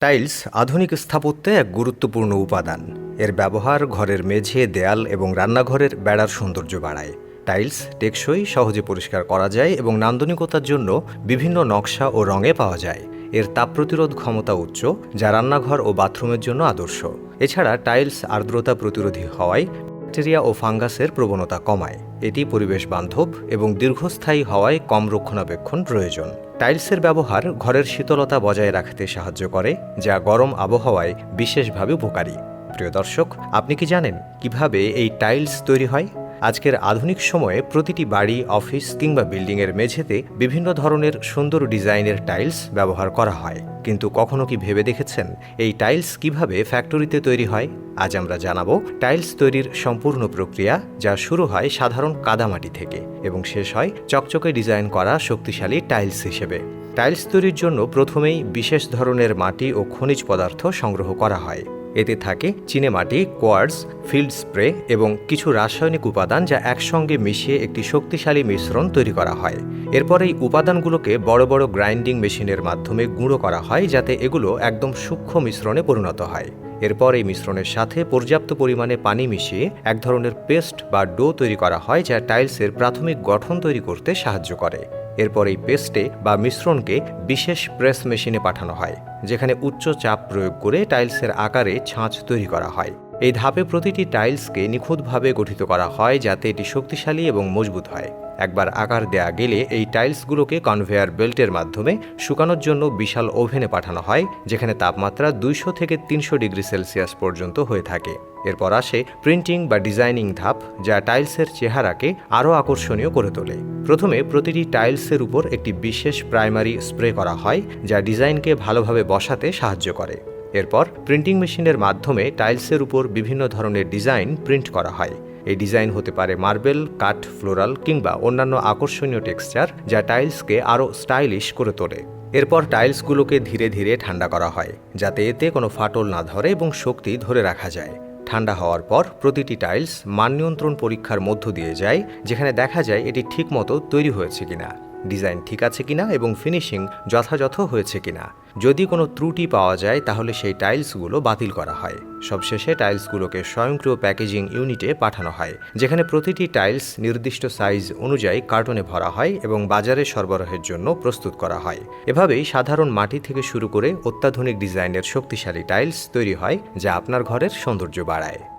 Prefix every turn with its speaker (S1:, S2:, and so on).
S1: Tiles আধুনিক স্থাপত্যে এক গুরুত্বপূর্ণ উপাদান। এর ব্যবহার ঘরের মেঝে, দেয়াল এবং রান্নাঘরের বেড়ার সৌন্দর্য বাড়ায়। টাইলস টেকসই, সহজে পরিষ্কার করা যায় এবং নান্দনিকতার জন্য বিভিন্ন নকশা ও রঙে পাওয়া যায়। এর তাপ প্রতিরোধ ক্ষমতা উচ্চ, যা রান্নাঘর ও বাথরুমের জন্য আদর্শ। এছাড়া টাইলস আর্দ্রতা প্রতিরোধী হওয়ায় ব্যাকটেরিয়া ও ফাঙ্গাসের প্রবণতা কমায়। এটি পরিবেশ বান্ধব এবং দীর্ঘস্থায়ী হওয়ায় কম রক্ষণাবেক্ষণ প্রয়োজন। টাইলসের ব্যবহার ঘরের শীতলতা বজায় রাখতে সাহায্য করে, যা গরম আবহাওয়ায় বিশেষভাবে উপকারী। প্রিয় দর্শক, আপনি কি জানেন কীভাবে এই টাইলস তৈরি হয়? আজকের আধুনিক সময়ে প্রতিটি বাড়ি, অফিস কিংবা বিল্ডিংয়ের মেঝেতে বিভিন্ন ধরনের সুন্দর ডিজাইনের টাইলস ব্যবহার করা হয়। কিন্তু কখনো কি ভেবে দেখেছেন এই টাইলস কীভাবে ফ্যাক্টরিতে তৈরি হয়? আজ আমরা জানাব টাইলস তৈরির সম্পূর্ণ প্রক্রিয়া, যা শুরু হয় সাধারণ কাদামাটি থেকে এবং শেষ হয় চকচকে ডিজাইন করা শক্তিশালী টাইলস হিসেবে। টাইলস তৈরির জন্য প্রথমেই বিশেষ ধরনের মাটি ও খনিজ পদার্থ সংগ্রহ করা হয়। এতে থাকে চিনেমাটি কোয়ার্স ফিল্ড স্প্রে এবং কিছু রাসায়নিক উপাদান যা একসঙ্গে মিশিয়ে একটি শক্তিশালী মিশ্রণ তৈরি করা হয়। এরপর এই উপাদানগুলোকে বড় বড় গ্রাইন্ডিং মেশিনের মাধ্যমে গুঁড়ো করা হয়, যাতে এগুলো একদম সূক্ষ্ম মিশ্রণে পরিণত হয়। এরপর এই মিশ্রণের সাথে পর্যাপ্ত পরিমাণে পানি মিশিয়ে এক ধরনের পেস্ট বা ডো তৈরি করা হয় যা টাইলসের প্রাথমিক গঠন তৈরি করতে সাহায্য করে। এরপর এই পেস্টে বা মিশ্রণকে বিশেষ প্রেস মেশিনে পাঠানো হয়, যেখানে উচ্চ চাপ প্রয়োগ করে টাইলসের আকারে ছাঁচ তৈরি করা হয়। এই ধাপে প্রতিটি টাইলসকে নিখুঁতভাবে গঠিত করা হয় যাতে এটি শক্তিশালী এবং মজবুত হয়। একবার আকার দেয়া গেলে এই টাইলসগুলোকে কনভেয়ার বেল্টের মাধ্যমে শুকানোর জন্য বিশাল ওভেনে পাঠানো হয়, যেখানে তাপমাত্রা দুইশো থেকে তিনশো ডিগ্রি সেলসিয়াস পর্যন্ত হয়ে থাকে। এরপর আসে প্রিন্টিং বা ডিজাইনিং ধাপ, যা টাইলসের চেহারাকে আরও আকর্ষণীয় করে তোলে। প্রথমে প্রতিটি টাইলসের উপর একটি বিশেষ প্রাইমারি স্প্রে করা হয়, যা ডিজাইনকে ভালোভাবে বসাতে সাহায্য করে। এরপর প্রিন্টিং মেশিনের মাধ্যমে টাইলসের উপর বিভিন্ন ধরনের ডিজাইন প্রিন্ট করা হয়। এই ডিজাইন হতে পারে মার্বেল, কাঠ, ফ্লোরাল কিংবা অন্যান্য আকর্ষণীয় টেক্সচার যা টাইলসকে আরও স্টাইলিশ করে তোলে। এরপর টাইলসগুলোকে ধীরে ধীরে ঠান্ডা করা হয়, যাতে এতে কোনো ফাটল না ধরে এবং শক্তি ধরে রাখা যায়। ঠান্ডা হওয়ার পর প্রতিটি টাইলস মান নিয়ন্ত্রণ পরীক্ষার মধ্য দিয়ে যায়, যেখানে দেখা যায় এটি ঠিকমতো তৈরি হয়েছে কিনা। ডিজাইন ঠিক আছে কিনা এবং ফিনিশিং যথাযথ হয়েছে কিনা। যদি কোনো ত্রুটি পাওয়া যায়, তাহলে সেই টাইলসগুলো বাতিল করা হয়। সবশেষে টাইলসগুলোকে স্বয়ংক্রিয় প্যাকেজিং ইউনিটে পাঠানো হয়, যেখানে প্রতিটি টাইলস নির্দিষ্ট সাইজ অনুযায়ী কার্টনে ভরা হয় এবং বাজারে সরবরাহের জন্য প্রস্তুত করা হয়। এভাবেই সাধারণ মাটি থেকে শুরু করে অত্যাধুনিক ডিজাইনের শক্তিশালী টাইলস তৈরি হয়, যা আপনার ঘরের সৌন্দর্য বাড়ায়।